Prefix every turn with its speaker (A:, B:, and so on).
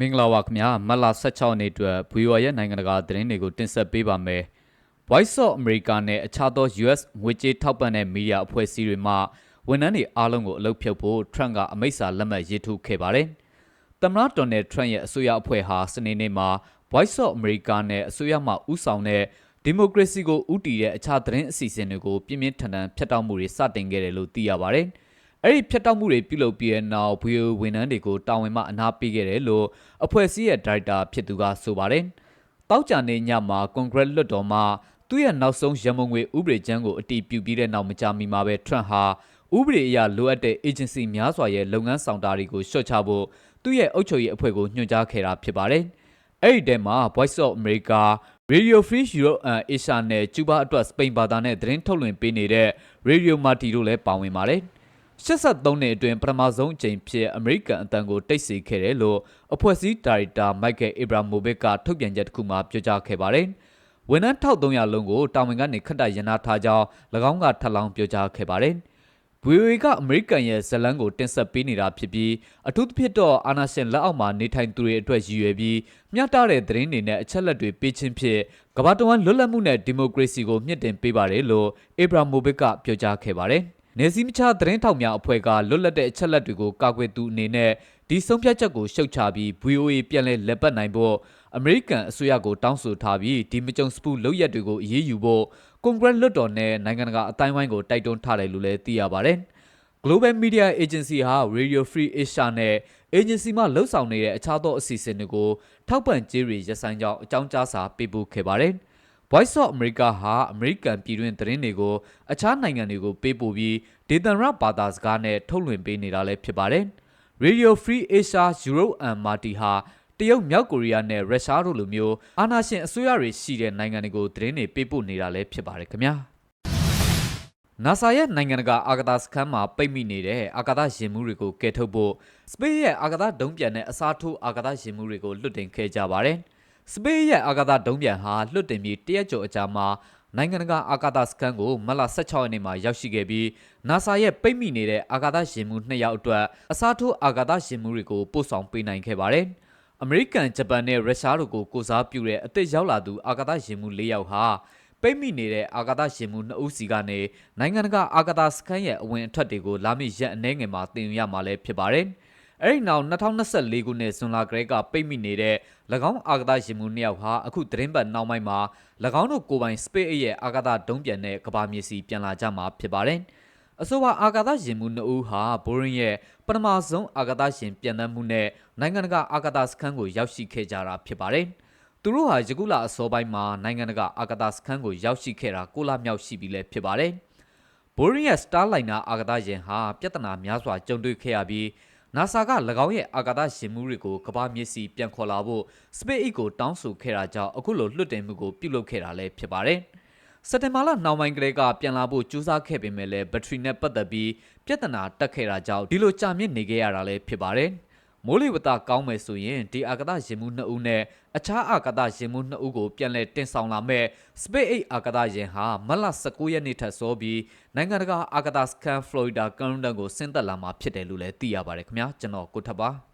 A: မင်္ဂလာပါခင်ဗျာမတ်လ16ရက်နေ့အတွက် VOA ရဲ့နိုင်ငံတကာသတင်းတွေကိုတင်ဆက်ပေးပါမယ် Voice of America နဲ့အခြားသော US ငွေကြေးထောက်ပံ့တဲ့မီဒီယာအဖွဲ့အစည်းတွေမှဝန်ထမ်းတွေအားလုံးကိုအလုပ်ဖြုတ်ဖို့ Trump ကအမိန့်စာလက်မှတ်ရေးထိုးခဲ့ပါတယ်သမ္မတဒေါ်နယ်ထရန့်ရဲ့အစိုးရအဖွဲ့ဟာစနေနေ့မှာ Voice of America နဲ့အစိုးရမှဥဆောင်တဲ့ဒီမိုကရေစီကိုဥတီတဲ့အခြားသတင်းအစီအစဉ်တွေကိုပြင်းပြင်းထန်ထန်ဖျက်တောက်မှုတွေစတင်ခဲ့တယ်လို့သိရပါတယ်။ အဲ့ဒီဖျက်တောက်မှုတွေပြုလုပ်ပြီးတဲ့နောက် VOA ဝန်ထမ်းတွေကိုတာဝန်မှအနာပေးခဲ့တယ်လို့အဖွဲ့အစည်းရဲ့ဒါရိုက်တာဖြစ်သူကဆိုပါတယ်။တောက်ကြနေညမှာကွန်ဂရက်လွှတ်တော်မှာသူ့ရဲ့နောက်ဆုံးရမုံငွေဥပဒေကြမ်းကိုအတည်ပြုပြီးတဲ့နောက်မကြာမီမှာပဲထရန့်ဟာဥပဒေအရလိုအပ်တဲ့ agency များစွာရဲ့လုပ်ငန်းဆောင်တာတွေကိုရှော့ချဖို့သူ့ရဲ့အုပ်ချုပ်ရေးအဖွဲ့ကိုညွှန်ကြားခဲ့တာဖြစ်ပါတယ်။အဲ့ဒီတဲမှာ Voice of America Radio Free Europe and Asia နဲ့ကျူးဘာအတွက်စပိန်ဘာသာနဲ့သတင်းထုတ်လွှင့်ပေးနေတဲ့ Radio Marti တို့လည်းပါဝင်ပါတယ်။ 83နှစ်အတွင်းပထမဆုံးအကြိမ်ဖြစ်အမေရိကန်အတန်ကိုတိတ်ဆိတ်ခဲ့တယ်လို့အဖွဲ့အစည်းဒါရိုက်တာမိုက်ကယ်အေဘရာမိုဗစ်ကထုတ်ပြန်ချက်တစ်ခုမှပြောကြားခဲ့ပါတယ်။ဝန်ထမ်း1300လုံးကိုတာဝန်ကနေခတ်တရနာထားကြောင်း၎င်းကထပ်လောင်းပြောကြားခဲ့ပါတယ်။ VOA ကအမေရိကန်ရဲ့ဇလန်းကိုတင်ဆက်ပေးနေတာဖြစ်ပြီးအထူးသဖြင့်တော့အာနာရှင်လက်အောက်မှာနေထိုင်သူတွေအတွက်ရည်ရွယ်ပြီးမျှတတဲ့သတင်းတွေနဲ့အချက်လက်တွေပေးခြင်းဖြင့်ကမ္ဘာတဝန်းလွတ်လပ်မှုနဲ့ဒီမိုကရေစီကိုမြင့်တင်ပေးပါတယ်လို့အေဘရာမိုဗစ်ကပြောကြားခဲ့ပါတယ်။ နေစည်းမခြားသတင်းထောက်များအဖွဲ့ကလွတ်လပ်တဲ့အချက်လက်တွေကိုကာကွယ်သူအနေနဲ့ဒီဆုံးဖြတ်ချက်ကိုရှုတ်ချပြီး VOA ပြန်လည်လက်ပတ်နိုင်ဖို့အမေရိကန်အစိုးရကိုတောင်းဆိုထားပြီးဒီမကြုံစပူလုပ်ရက်တွေကိုအရေးယူဖို့ကွန်ဂရက်လွှတ်တော်နဲ့နိုင်ငံတကာအတိုင်းဝိုင်းကိုတိုက်တွန်းထားတယ်လို့လည်းသိရပါတယ်။ Global Media Agency ဟာ Radio Free Asia နဲ့ agency မှလှုပ်ဆောင်နေတဲ့အခြားသောအစီအစဉ်တွေကိုထောက်ပံ့ကြေးတွေရဆိုင်ကြောင်းအကြောင်းကြားစာပေးပို့ခဲ့ပါတယ်။ Voice of America ဟာအမေရိကန်ပြည်တွင်းသတင်းတွေကိုအခြားနိုင်ငံတွေကိုပေးပို့ပြီးဒေသရဘာသာစကားနဲ့ထုတ်လွှင့်ပေးနေတာလည်းဖြစ်ပါတယ်။ Radio Free Asia Europe and Marti ဟာတရုတ်မြောက်ကိုရီးယားနဲ့ရုရှားတို့လိုမျိုးအာဏာရှင်အစိုးရတွေရှိတဲ့နိုင်ငံတွေကိုသတင်းတွေပေးပို့နေတာလည်းဖြစ်ပါတယ်ခင်ဗျာ NASA ရဲ့နိုင်ငံတကာအာကာသစခန်းမှာပိတ်မိနေတဲ့အာကာသယာဉ်မှုတွေကိုကယ်ထုတ်ဖို့ Space ရဲ့အာကာသဒုံးပျံနဲ့အစားထိုးအာကာသယာဉ်မှုတွေကိုလွှတ်တင်ခဲ့ကြပါတယ်။ Space ရဲ့အာကာသဒုံးပျံဟာလွှတ်တင်ပြီးတရက်ကျော်အကြာမှာနိုင်ငံတကာအာကာသစခန်းကိုမတ်လ16ရက်နေ့မှာရောက်ရှိခဲ့ပြီး NASA ရဲ့ပိတ်မိနေတဲ့အာကာသယာဉ်မှု2ယောက်အတွက်အစားထိုးအာကာသယာဉ်မှုတွေကိုပို့ဆောင်ပေးနိုင်ခဲ့ပါတယ်။အမေရိကန်၊ဂျပန်နဲ့ရုရှားတို့ကိုကိုစားပြုတဲ့အသစ်ရောက်လာသူအာကာသယာဉ်မှု၄ယောက်ဟာပိတ်မိနေတဲ့အာကာသရှင်မှုနှစ်ဦးစီကနေနိုင်ငံတကာအာကာသစခန်းရဲ့အဝင်အထွက်တွေကိုလာမည့်ရက်အနည်းငယ်မှာတင်ယူရမှာလည်းဖြစ်ပါတယ်။ အဲဒီနောက်2024ခုနှစ်ဇွန်လကလေးကပိတ်မိနေတဲ့၎င်းအာကာသရှင်မှုနှစ်ယောက်ဟာအခုသတင်းပတ်နောက်ပိုင်းမှာ၎င်းတို့ကိုယ်ပိုင် Space ရဲ့အာကာသဒုံးပျံနဲ့ကဘာမြေစီပြန်လာကြမှာဖြစ်ပါတယ်။အဆိုပါအာကာသရှင်မှုနှစ်ဦးဟာဘိုရင်ရဲ့ပထမဆုံးအာကာသရှင်ပြန်တမ်းမှုနဲ့နိုင်ငံတကာအာကာသစခန်းကိုရောက်ရှိခဲ့ကြတာဖြစ်ပါတယ်။သူတို့ဟာယခုလအစောပိုင်းမှာနိုင်ငံတကာအာကာသစခန်းကိုရောက်ရှိခဲ့တာ6လမြောက်ရှိပြီလည်းဖြစ်ပါတယ်။ Boeing ရဲ့ Starliner အာကာသယာဉ်ဟာပြဿနာများစွာကြုံတွေ့ခဲ့ရပြီး NASA က၎င်းရဲ့အာကာသယာဉ်မှုတွေကိုကမ္ဘာမြေစီပြန်ခေါ်လာဖို့ SpaceX ကိုတောင်းဆိုခဲ့တာကြောင့်အခုလိုလွှတ်တင်မှုကိုပြုလုပ်ခဲ့တာလည်းဖြစ်ပါတယ်။စက်တင်ဘာလနှောင်းပိုင်းကလေးကပြန်လာဖို့ကြိုးစားခဲ့ပေမဲ့လည်းဘက်ထရီနဲ့ပတ်သက်ပြီးပြဿနာတက်ခဲ့တာကြောင့်ဒီလိုကြာမြင့်နေခဲ့ရတာလည်းဖြစ်ပါတယ်။ မိုးလေဝသကောင်းမယ်ဆိုရင်ဒီအာကာသယာဉ်မှုနှစ်ဦးနဲ့အခြားအာကာသယာဉ်မှုနှစ်ဦးကိုပြန်လည်တင်ဆောင်လာမဲ့ SpaceX အာကာသယာဉ်ဟာမလ19ရက်နေ့ထပ်စောပြီးနိုင်ငံတကာအာကာသစခန်း Florida ကမ်းလွန်ကိုဆင်းသက်လာမှာဖြစ်တယ်လို့လည်းသိရပါတယ်ခင်ဗျာကျွန်တော်ကိုထပ်ပါ